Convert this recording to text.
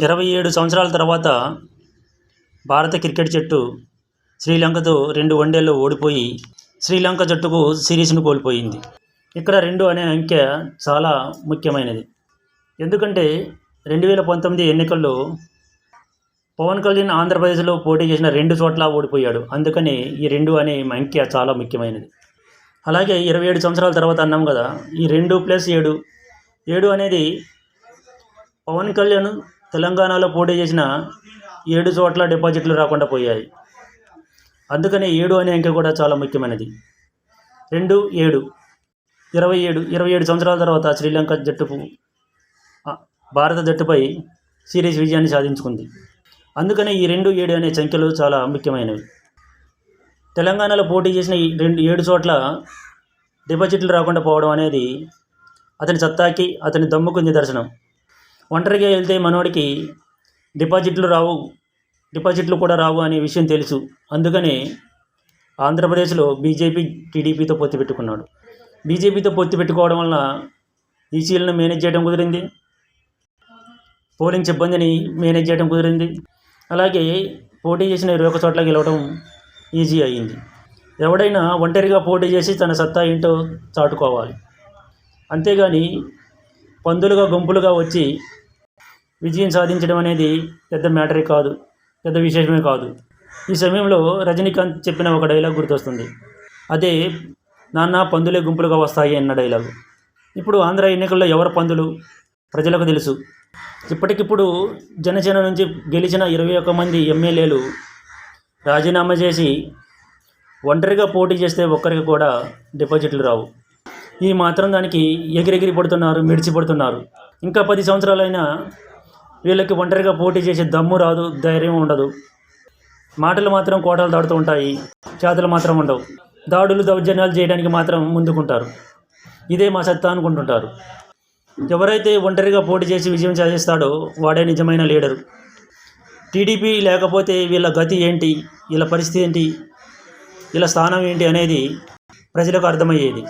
ఇరవై ఏడు సంవత్సరాల తర్వాత భారత క్రికెట్ జట్టు శ్రీలంకతో రెండు వన్డేల్లో ఓడిపోయి శ్రీలంక జట్టుకు సిరీస్ను కోల్పోయింది. ఇక్కడ రెండు అనే అంకె చాలా ముఖ్యమైనది. ఎందుకంటే రెండు వేల పంతొమ్మిది ఎన్నికల్లో పవన్ కళ్యాణ్ ఆంధ్రప్రదేశ్లో పోటీ చేసిన రెండు చోట్ల ఓడిపోయాడు. అందుకని ఈ రెండు అనే అంకె చాలా ముఖ్యమైనది. అలాగే ఇరవై ఏడు సంవత్సరాల తర్వాత అన్నాం కదా ఈ రెండు ప్లస్ ఏడు. ఏడు అనేది పవన్ కళ్యాణ్ తెలంగాణలో పోటీ చేసిన ఏడు చోట్ల డిపాజిట్లు రాకుండా పోయాయి. అందుకని ఏడు అనే అంకె కూడా చాలా ముఖ్యమైనది. రెండు ఏడు ఇరవై ఏడు ఇరవై ఏడు సంవత్సరాల తర్వాత శ్రీలంక జట్టుకు భారత జట్టుపై సిరీస్ విజయాన్ని సాధించుకుంది. అందుకనే ఈ రెండు ఏడు అనే సంఖ్యలు చాలా ముఖ్యమైనవి. తెలంగాణలో పోటీ చేసిన ఈ రెండు ఏడు చోట్ల డిపాజిట్లు రాకుండా పోవడం అనేది అతని సత్తాకి అతని దమ్ముకు నిదర్శనం. ఒంటరిగా వెళ్తే మనోడికి డిపాజిట్లు రావు డిపాజిట్లు కూడా రావు అనే విషయం తెలుసు. అందుకనే ఆంధ్రప్రదేశ్లో బీజేపీ టీడీపీతో పొత్తు పెట్టుకున్నాడు. బీజేపీతో పొత్తు పెట్టుకోవడం వలన ఈసీలను మేనేజ్ చేయడం కుదిరింది. పోలింగ్ సిబ్బందిని మేనేజ్ చేయడం కుదిరింది. అలాగే పోటీ చేసిన ఇరవై ఒక చోట్ల గెలవడం ఈజీ అయ్యింది. ఎవడైనా ఒంటరిగా పోటీ చేసి తన సత్తా ఏంటో చాటుకోవాలి. అంతేగాని పందులుగా గుంపులుగా వచ్చి విజయం సాధించడం అనేది పెద్ద మ్యాటరే కాదు పెద్ద విశేషమే కాదు. ఈ సమయంలో రజనీకాంత్ చెప్పిన ఒక డైలాగ్ గుర్తొస్తుంది. అదే నాన్న పందులే గుంపులుగా వస్తాయి అన్న డైలాగు. ఇప్పుడు ఆంధ్ర ఎన్నికల్లో ఎవరు పందులు? ప్రజలకు తెలుసు. ఇప్పటికిప్పుడు జనసేన నుంచి గెలిచిన ఇరవై ఒక్క మంది ఎమ్మెల్యేలు రాజీనామా చేసి ఒంటరిగా పోటీ చేస్తే ఒక్కరికి కూడా డిపాజిట్లు రావు. ఈ మాత్రం దానికి ఎగిరెగిరి పడుతున్నారు మిడిచి పడుతున్నారు ఇంకా పది సంవత్సరాలైనా వీళ్ళకి ఒంటరిగా పోటీ చేసే దమ్ము రాదు ధైర్యం ఉండదు. మాటలు మాత్రం కోటలు దాడుతూ ఉంటాయి చేతలు మాత్రం ఉండవు. దాడులు దౌర్జన్యాలు చేయడానికి మాత్రం ముందుకుంటారు. ఇదే మా సత్తా అనుకుంటుంటారు. ఎవరైతే ఒంటరిగా పోటీ చేసి విజయం సాధిస్తాడో వాడే నిజమైన లీడరు. టీడీపీ లేకపోతే వీళ్ళ గతి ఏంటి వీళ్ళ పరిస్థితి ఏంటి వీళ్ళ స్థానం ఏంటి అనేది ప్రజలకు అర్థమయ్యేది.